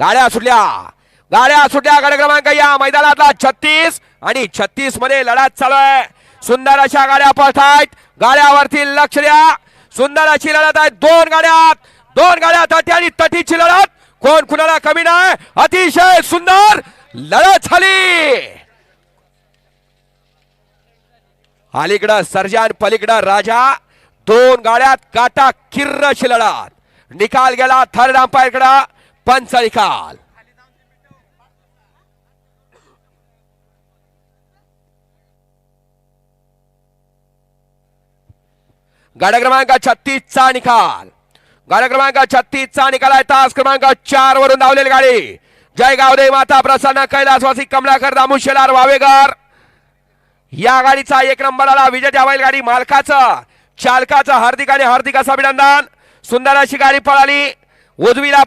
गाड्या सुटल्या. गाड्या सुटल्या. गाड्या क्रमांक या मैदानातला छत्तीस आणि छत्तीसमध्ये लढत चालू आहे. सुंदर अशा गाड्या पळतायत गाड्यावरती लक्ष द्या. सुंदर अशी लढत आहे. दोन गाड्यात. दोन गाड्या तटी आणि तटीची लढत. कोण कुणाला कमी नाही? अतिशय सुंदर लढत झाली. अलीकडं सर्जन पलीकडं राजा. दोन गाड्यात काटा किर्रशी लढत. निकाल गेला थर्ड अंपायरकडं. पंच निकाल गाड्या क्रमांक छत्तीस चा निकाल. गाड्या क्रमांक छत्तीस चा निकाल आहे. तास क्रमांक चार वरून धावलेली गाडी. जय गावदे माता प्रसन्न कैलासवासी कमलाकर दामू शेलार वावेगर या गाडीचा एक नंबर आला. विजय त्या गाडी मालकाचं चालकाचं हार्दिक आणि हार्दिक असं अभिनंदन. सुंदर अशी गाडी पळाली. उजवीला